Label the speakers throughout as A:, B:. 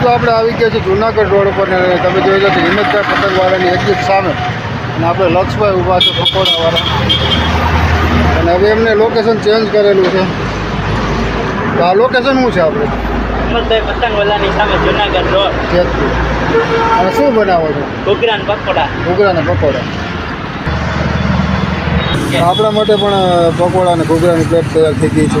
A: મિત્રો આપણે આવી ગયા છે જુનાગઢ રોડ ઉપર તમે જોઈ લો છો હિંમતભાઈ પતંગવાળાની એક્ઝિટ સામે. અને આપણે લક્ષભાઈ ઊભા છે પકોડાવાળા. અને હવે એમને લોકેશન ચેન્જ કરેલું છે. તો આ લોકેશન શું છે આપણે?
B: હિંમતભાઈ પતંગવાલાની સામે જુનાગઢ રોડ.
A: અને શું બનાવો છો?
B: ઘૂઘરાન પકોડા.
A: ઘૂઘરાના પકોડા. આપણા માટે પણ પકોડા અને ઘૂઘરાની પ્લેટ તૈયાર થઈ ગઈ છે.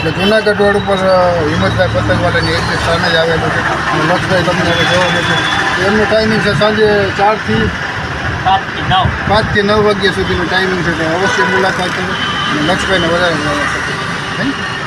A: એટલે જુનાગઢ રોડ ઉપર હિંમતભાઈ પતંગવાલાની એક સ્થાને જ આવેલું છે. અને લક્ષભાઈ તમને હવે જોવા છે. એમનું ટાઈમિંગ છે સાંજે ચારથી
B: પાંચથી નવ.
A: પાંચથી નવ વાગ્યા સુધીનું ટાઈમિંગ છે. તો અવશ્ય મુલાકાત કરો. અને લક્ષભાઈને વધારે મળવા શકે થેન્ક યુ